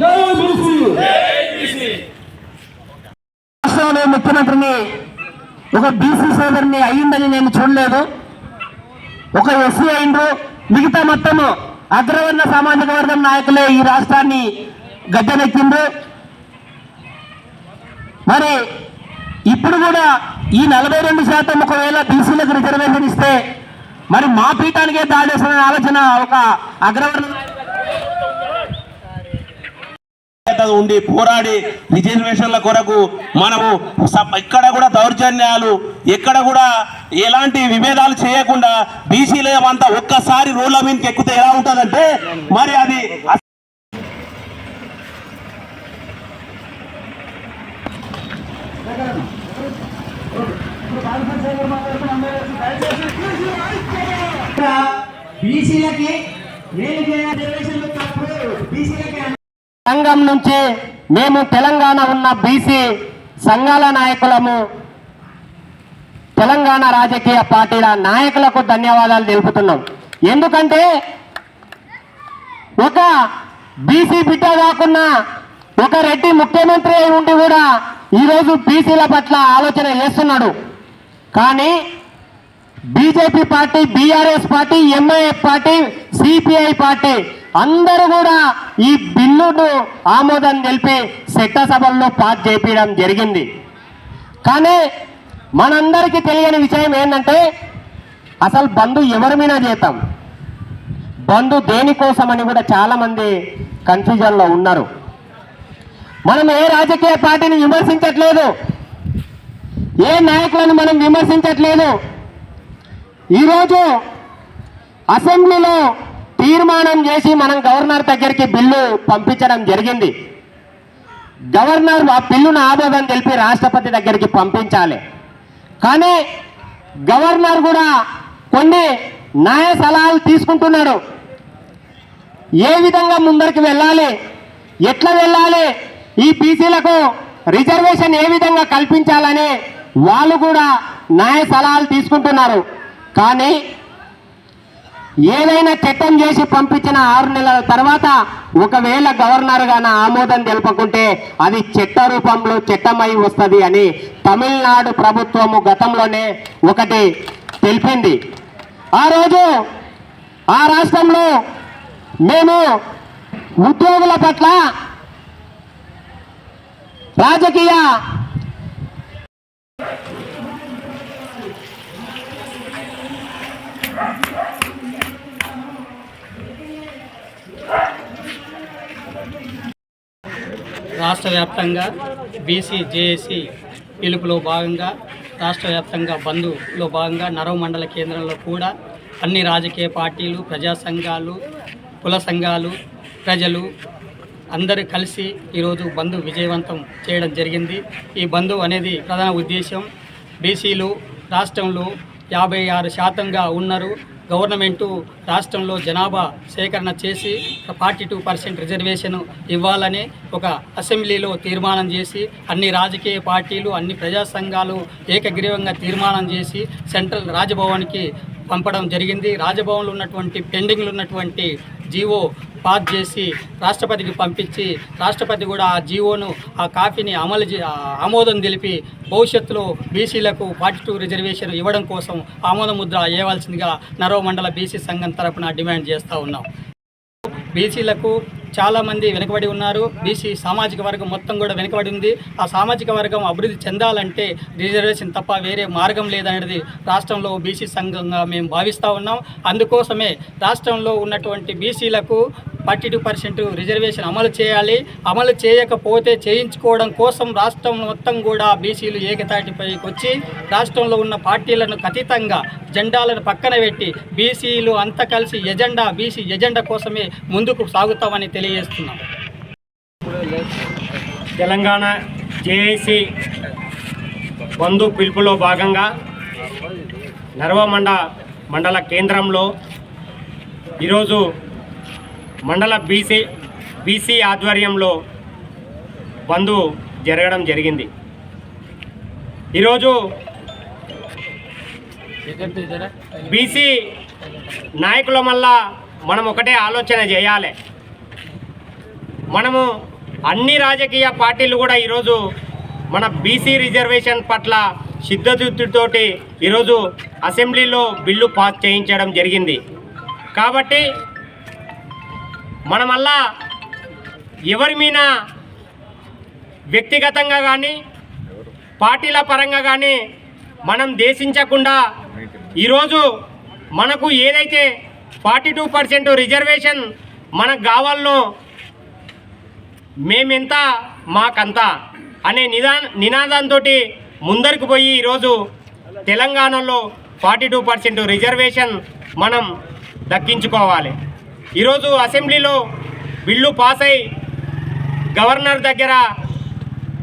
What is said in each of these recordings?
జై బీసీ. రాష్ట్రంలో ముఖ్యమంత్రిని ఒక బీసీ సోదరిని అయ్యిందని నేను చూడలేదు. ఒక ఎస్సీ అయిండు మిగతా మొత్తము అగ్రవర్ణ సామాజిక వర్గం నాయకులే ఈ రాష్ట్రాన్ని గద్దెనెక్కిండ్రు. మరి ఇప్పుడు కూడా ఈ నలభై రెండు శాతం ఒకవేళ బీసీలకు రిజర్వేషన్ ఇస్తే మరి మా పీఠానికే దాడేసిన ఆలోచన ఒక అగ్రవర్ణ ఉండి పోరాడి రిజర్వేషన్ల కొరకు మనము స- ఎక్కడ కూడా దౌర్జన్యాలు ఎక్కడ కూడా ఎలాంటి విభేదాలు చేయకుండా బీసీలు అంతా ఒక్కసారి రోడ్ల మీదకి ఎక్కితే ఎలా ఉంటుందంటే మరి అది బీసీలకి సంఘం నుంచి మేము తెలంగాణ ఉన్న బీసీ సంఘాల నాయకులము తెలంగాణ రాజకీయ పార్టీల నాయకులకు ధన్యవాదాలు తెలుపుతున్నాం. ఎందుకంటే ఒక బీసీ బిడ్డ కాకుండా ఒక రెడ్డి ముఖ్యమంత్రి అయి ఉండి కూడా ఈరోజు బీసీల పట్ల ఆలోచన చేస్తున్నాడు. కానీ BJP party BRS party MIF party CPI party అందరూ కూడా ఈ బిల్లును ఆమోదం తెలిపి చట్టసభల్లో పాస్ చేపించడం జరిగింది. కానీ మనందరికీ తెలియని విషయం ఏంటంటే అసలు బంధు ఎవరి మీద చేతాం బంధు దేనికోసమని కూడా చాలామంది కన్ఫ్యూజన్లో ఉన్నారు. మనం ఏ రాజకీయ పార్టీని విమర్శించట్లేదు. ఏ నాయకులను మనం విమర్శించట్లేదు? ఈరోజు అసెంబ్లీలో తీర్మానం చేసి మనం గవర్నర్ దగ్గరికి బిల్లు పంపించడం జరిగింది. గవర్నర్ ఆ బిల్లును ఆమోదం తెలిపి రాష్ట్రపతి దగ్గరికి పంపించాలి. కానీ గవర్నర్ కూడా కొన్ని న్యాయ సలహాలు తీసుకుంటున్నాడు. ఏ విధంగా ముందరికి వెళ్ళాలి? ఎట్లా వెళ్ళాలి? ఈ బీసీలకు రిజర్వేషన్ ఏ విధంగా కల్పించాలని వాళ్ళు కూడా న్యాయ సలహాలు తీసుకుంటున్నారు. కానీ ఏదైనా చట్టం చేసి పంపించిన ఆరు నెలల తర్వాత ఒకవేళ గవర్నర్ గాన ఆమోదం తెలపకుంటే అది చట్ట రూపంలో చట్టమై వస్తుంది అని తమిళనాడు ప్రభుత్వము గతంలోనే ఒకటి తెలిపింది. ఆ రోజు ఆ రాష్ట్రంలో మేము ఉద్యోగుల పట్ల రాజకీయ రాష్ట్ర వ్యాప్తంగా బీసీ జేఏసీ పిలుపులో భాగంగా రాష్ట్ర వ్యాప్తంగా బంధులో భాగంగా నరవ మండల కేంద్రంలో కూడా అన్ని రాజకీయ పార్టీలు ప్రజా సంఘాలు కుల సంఘాలు ప్రజలు అందరూ కలిసి ఈరోజు బంధు విజయవంతం చేయడం జరిగింది. ఈ బంధు అనేది ప్రధాన ఉద్దేశం బీసీలు రాష్ట్రంలో యాభై ఆరు శాతంగా ఉన్నారు. గవర్నమెంటు రాష్ట్రంలో జనాభా సేకరణ చేసి ఫార్టీ టూ పర్సెంట్ రిజర్వేషన్ ఇవ్వాలని ఒక అసెంబ్లీలో తీర్మానం చేసి అన్ని రాజకీయ పార్టీలు అన్ని ప్రజా సంఘాలు ఏకగ్రీవంగా తీర్మానం చేసి సెంట్రల్ రాజభవన్కి పంపడం జరిగింది. రాజభవన్లో ఉన్నటువంటి పెండింగ్లు ఉన్నటువంటి జీవో పాస్ చేసి రాష్ట్రపతికి పంపించి రాష్ట్రపతి కూడా ఆ జీవోను ఆ కాఫీని అమలు చే- ఆమోదం తెలిపి భవిష్యత్తులో బీసీలకు ఫార్టీ టూ రిజర్వేషన్ ఇవ్వడం కోసం ఆమోద ముద్ర వేయవలసిందిగా నరో మండల బీసీ సంఘం తరపున డిమాండ్ చేస్తూ ఉన్నాం. బీసీలకు చాలామంది వెనుకబడి ఉన్నారు. బీసీ సామాజిక వర్గం మొత్తం కూడా వెనుకబడి ఉంది. ఆ సామాజిక వర్గం అభివృద్ధి చెందాలంటే రిజర్వేషన్ తప్ప వేరే మార్గం లేదనేది రాష్ట్రంలో బీసీ సంఘంగా మేము భావిస్తూ ఉన్నాం. అందుకోసమే రాష్ట్రంలో ఉన్నటువంటి బీసీలకు ఫార్టీ టూ పర్సెంట్ రిజర్వేషన్ అమలు చేయాలి. అమలు చేయకపోతే చేయించుకోవడం కోసం రాష్ట్రం మొత్తం కూడా బీసీలు ఏకతాటిపైకి వచ్చి రాష్ట్రంలో ఉన్న పార్టీలను ఖచ్చితంగా జెండాలను పక్కన పెట్టి బీసీలు అంతా కలిసి ఎజెండా బీసీ ఎజెండా కోసమే ముందుకు సాగుతామని తెలియజేస్తున్నాం. తెలంగాణ జేఏసీ బంధు పిలుపులో భాగంగా నర్వమండ మండల కేంద్రంలో ఈరోజు మండల బీసీ బీసీ ఆధ్వర్యంలో బంధు జరగడం జరిగింది. ఈరోజు బీసీ నాయకుల మళ్ళా మనం ఒకటే ఆలోచన చేయాలి. మనము అన్ని రాజకీయ పార్టీలు కూడా ఈరోజు మన బీసీ రిజర్వేషన్ పట్ల సిద్ధతోటి ఈరోజు అసెంబ్లీలో బిల్లు పాస్ చేయించడం జరిగింది. కాబట్టి మనమల్లా ఎవరి మీద వ్యక్తిగతంగా కానీ పార్టీల పరంగా కానీ మనం దేశించకుండా ఈరోజు మనకు ఏదైతే ఫార్టీ టూ పర్సెంట్ రిజర్వేషన్ మనకు కావాలనో మేమెంత మాకంత అనే నిదా నినాదంతో ముందరికి పోయి ఈరోజు తెలంగాణలో ఫార్టీ టూ పర్సెంట్ రిజర్వేషన్ మనం దక్కించుకోవాలి. ఈరోజు అసెంబ్లీలో బిల్లు పాస్ అయి గవర్నర్ దగ్గర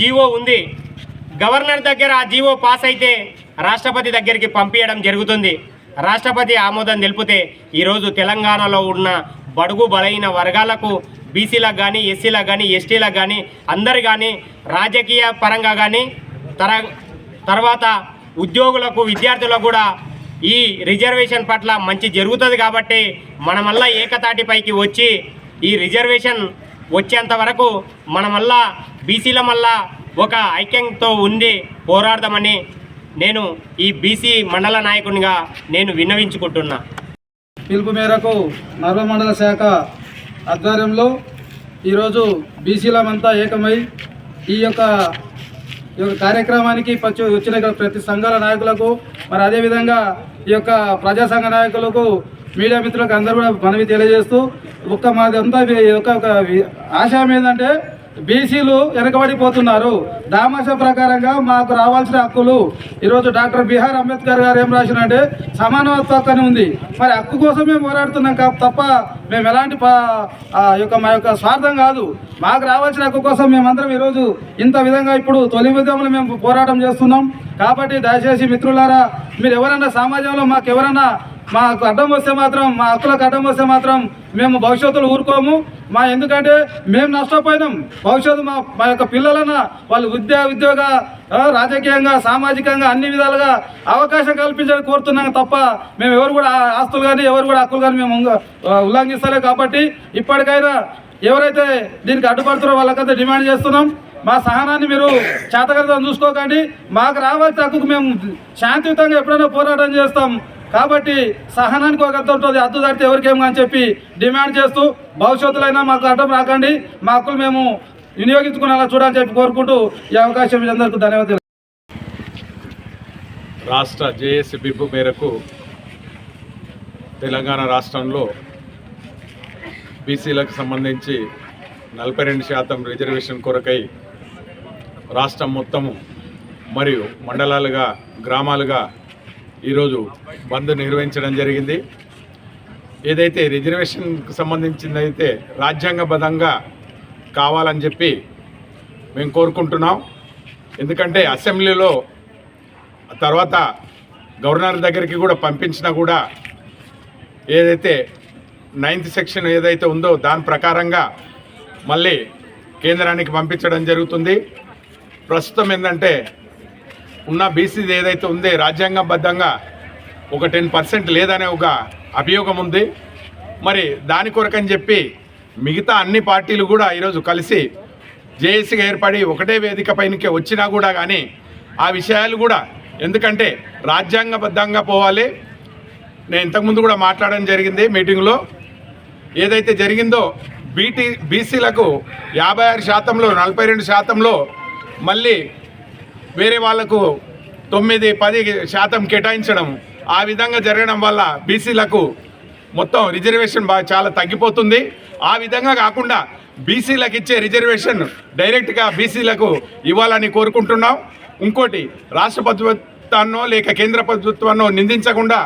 జీవో ఉంది. గవర్నర్ దగ్గర ఆ జీవో పాస్ అయితే రాష్ట్రపతి దగ్గరికి పంపించడం జరుగుతుంది. రాష్ట్రపతి ఆమోదం తెలిపితే ఈరోజు తెలంగాణలో ఉన్న బడుగు బలైన వర్గాలకు బీసీలకు కానీ ఎస్సీలకు కానీ ఎస్టీలకు కానీ అందరు కానీ రాజకీయ పరంగా కానీ తర తర్వాత ఉద్యోగులకు విద్యార్థులకు కూడా ఈ రిజర్వేషన్ పట్ల మంచి జరుగుతుంది కాబట్టి మనమల్లా ఏకతాటిపైకి వచ్చి ఈ రిజర్వేషన్ వచ్చేంత వరకు మనమల్లా బీసీల మళ్ళా ఒక ఐక్యంతో ఉండి పోరాడదామని నేను ఈ బీసీ మండల నాయకునిగా నేను విన్నవించుకుంటున్నా. పిలుపు మేరకు నర్వ మండల శాఖ ఆధ్వర్యంలో ఈరోజు బీసీలమంతా ఏకమై ఈ యొక్క ఈ యొక్క కార్యక్రమానికి పచ్చి వచ్చిన ప్రతి సంఘాల నాయకులకు మరి అదేవిధంగా ఈ యొక్క ప్రజాసంఘ నాయకులకు మీడియా మిత్రులకు అందరూ కూడా మనవి తెలియజేస్తూ ఒక్క మాది అంతా ఒక ఆశయం ఏంటంటే బీసీలు వెనకబడిపోతున్నారు దామాష ప్రకారంగా మాకు రావాల్సిన హక్కులు. ఈరోజు డాక్టర్ బిఆర్ అంబేద్కర్ గారు ఏం రాసినంటే సమానత్వ హక్కు అని ఉంది. మరి హక్కు కోసం మేము పోరాడుతున్నాం కా- తప్ప మేము ఎలాంటి పా- యొక్క మా యొక్క స్వార్థం కాదు. మాకు రావాల్సిన హక్కు కోసం మేమందరం ఈరోజు ఇంత విధంగా ఇప్పుడు తొలి ఉద్యమంలో మేము పోరాటం చేస్తున్నాం. కాబట్టి దయచేసి మిత్రులారా మీరు ఎవరన్నా సమాజంలో మాకు ఎవరన్నా మాకు అడ్డం వస్తే మాత్రం మా హక్కులకు అడ్డం వస్తే మాత్రం మేము భవిష్యత్తులో ఊరుకోము. మా ఎందుకంటే మేము నష్టపోయినాం. భవిష్యత్తు మా మా యొక్క పిల్లలన్నా వాళ్ళు విద్యా ఉద్యోగ రాజకీయంగా సామాజికంగా అన్ని విధాలుగా అవకాశం కల్పించాలని కోరుతున్నాం తప్ప మేము ఎవరు కూడా ఆస్తులు కానీ ఎవరు కూడా హక్కులు కానీ మేము ఉల్లంఘిస్తలే కాబట్టి ఇప్పటికైనా ఎవరైతే దీనికి అడ్డుపడుతున్నారో వాళ్ళకంతా డిమాండ్ చేస్తున్నాం. మా సహనాన్ని మీరు చేతగడతాం చూసుకోకండి. మాకు రావాల్సిన హక్కుకు మేము శాంతియుతంగా ఎప్పుడైనా పోరాటం చేస్తాం. కాబట్టి సహనానికి ఒక అర్థం ఉంటుంది. అద్దు దాటితే ఎవరికేమో అని చెప్పి డిమాండ్ చేస్తూ భవిష్యత్తులైనా మాకు అడ్డం రాకండి. మా హక్కులు మేము వినియోగించుకునేలా చూడాలని చెప్పి కోరుకుంటూ ఈ అవకాశం మీ అందరికీ ధన్యవాదాలు. రాష్ట్ర జేఏసీ బిబ్బు మేరకు తెలంగాణ రాష్ట్రంలో బీసీలకు సంబంధించి నలభై రెండు శాతం రిజర్వేషన్ కొరకై రాష్ట్రం మొత్తము మరియు మండలాలుగా గ్రామాలుగా ఈరోజు బంద్ నిర్వహించడం జరిగింది. ఏదైతే రిజర్వేషన్కి సంబంధించిందైతే రాజ్యాంగబద్ధంగా కావాలని చెప్పి మేము కోరుకుంటున్నాం. ఎందుకంటే అసెంబ్లీలో తర్వాత గవర్నర్ దగ్గరికి కూడా పంపించినా కూడా ఏదైతే నైన్త్ సెక్షన్ ఏదైతే ఉందో దాని ప్రకారంగా మళ్ళీ కేంద్రానికి పంపించడం జరుగుతుంది. ప్రస్తుతం ఏంటంటే ఉన్న బీసీది ఏదైతే ఉందే రాజ్యాంగబద్ధంగా ఒక టెన్ పర్సెంట్ లేదనే ఒక అభియోగం ఉంది. మరి దాని కొరకని చెప్పి మిగతా అన్ని పార్టీలు కూడా ఈరోజు కలిసి జేఏసీగా ఏర్పడి ఒకటే వేదిక పైనకే వచ్చినా కూడా కానీ ఆ విషయాలు కూడా ఎందుకంటే రాజ్యాంగబద్ధంగా పోవాలి. నేను ఇంతకుముందు కూడా మాట్లాడడం జరిగింది మీటింగ్లో. ఏదైతే జరిగిందో బీటీ బీసీలకు యాభై ఆరు శాతంలో నలభై రెండు శాతంలో మళ్ళీ వేరే వాళ్ళకు తొమ్మిది పది శాతం కేటాయించడం ఆ విధంగా జరగడం వల్ల బీసీలకు మొత్తం రిజర్వేషన్ బాగా చాలా తగ్గిపోతుంది. ఆ విధంగా కాకుండా బీసీలకు ఇచ్చే రిజర్వేషన్ డైరెక్ట్గా బీసీలకు ఇవ్వాలని కోరుకుంటున్నాం. ఇంకోటి రాష్ట్ర ప్రభుత్వాన్నో లేక కేంద్ర ప్రభుత్వాన్నో నిందించకుండా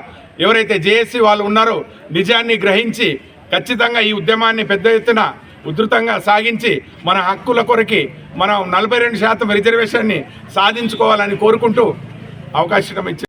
ఎవరైతే జేఏసీ వాళ్ళు ఉన్నారో నిజాన్ని గ్రహించి ఖచ్చితంగా ఈ ఉద్యమాన్ని పెద్ద ఎత్తున ఉధృతంగా సాగించి మన హక్కుల కొరకి మనం నలభై రెండు శాతం రిజర్వేషన్ని సాధించుకోవాలని కోరుకుంటూ అవకాశం ఇచ్చి